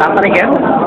Apa nih kan?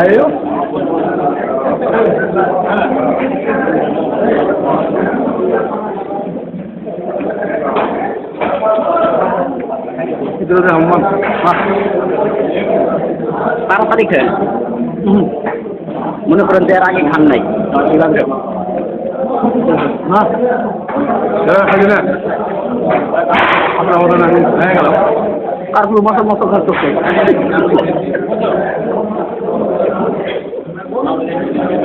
Aman. তাড়াতাড়ি খেয়ে মনে করেন যে এর আগে খান নাই হ্যাঁ খাই না আপনার মতো না হয়ে মতো মতো খরচ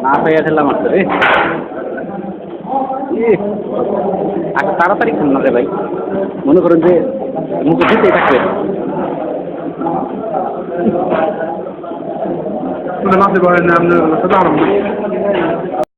দেবো খাও না পেয়ে ফেললাম আসতে রে আচ্ছা তাড়াতাড়ি খান না রে ভাই মনে করেন যে মুখে দিতে থাকবে মাসে না আপনার সাথে আরাম